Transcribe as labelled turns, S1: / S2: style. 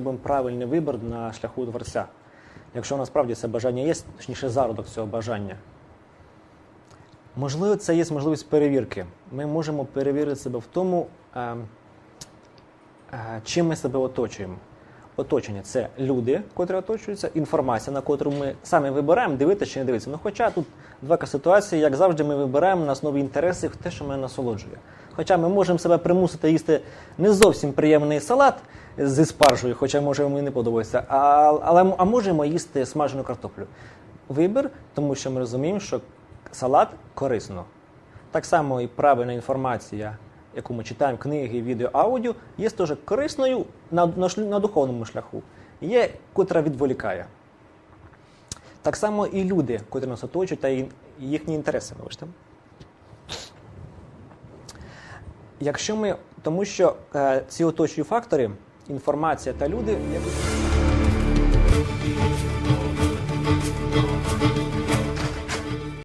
S1: робимо правильний вибір на шляху творця. Якщо насправді це бажання є, точніше зародок цього бажання. Можливо, це є можливість перевірки. Ми можемо перевірити себе в тому, е, е, чим ми себе оточуємо. Оточення це люди, котрі оточуються, інформація, на котру ми самі вибираємо, дивитися чи не дивитися. Ну, хоча тут два ситуації, як завжди, ми вибираємо на основі інтересів те, що мене насолоджує. Хоча ми можемо себе примусити їсти не зовсім приємний салат зі спаржею, хоча може йому і не подобається, а, але а можемо їсти смажену картоплю. Вибір, тому що ми розуміємо, що салат корисно. Так само і правильна інформація, яку ми читаємо, книги, відео, аудіо, є теж корисною на, на, на духовному шляху. Є, котра відволікає. Так само і люди, котрі нас оточують, та їхні інтереси. Вибачте. Якщо ми, тому що е, ці оточуючі фактори, інформація та люди, якось